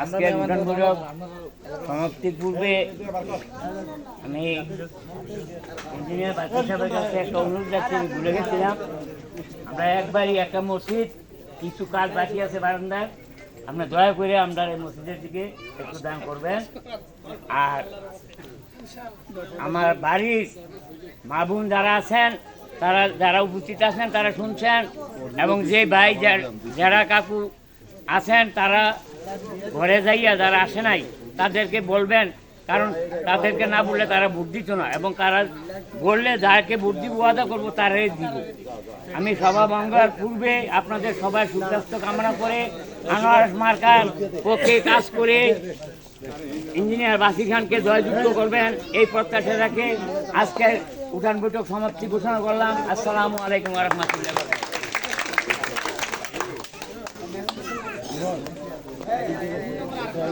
আজকে উঠান বৈঠক সমাপ্তির পূর্বে আমি ইঞ্জিনিয়ার বাচ্চা সাহেবের কাছে একটা অনুরোধ রাখছি, আমি ভুলে গেছিলাম। আমরা একবারই একটা মসজিদ, কিছু কাজ বাকি আছে বারান্দায়। আপনার দয়া করে আমরা এই মসজিদের দিকে একটু দান করবেন। আর আমার বাড়ির মা বোন যারা আছেন, তারা যারা উপস্থিত আছেন, তারা শুনছেন। এবং যে ভাই যারা কাকু আছেন, তারা ঘরে যাইয়া যারা আসে নাই, তাদেরকে বলবেন, কারণ তাদেরকে না বললে তারা ভোট দিত না, এবং তারা বললে যাকে ভোট দিব, ওয়াদা করব, তারাই দিব। আমি সভা ভাঙ্গার পূর্বে আপনাদের সবাই সুস্বাস্থ্য কামনা করে আনোয়ার মার্কার পক্ষে কাজ করে ইঞ্জিনিয়ার বাসি খানকে জয়যুক্ত করবেন, এই প্রত্যাশা রাখে আজকে উঠান বৈঠক সমাপ্তি ঘোষণা করলাম। আসসালামু আলাইকুম রহমতুল্লাহ Obrigado.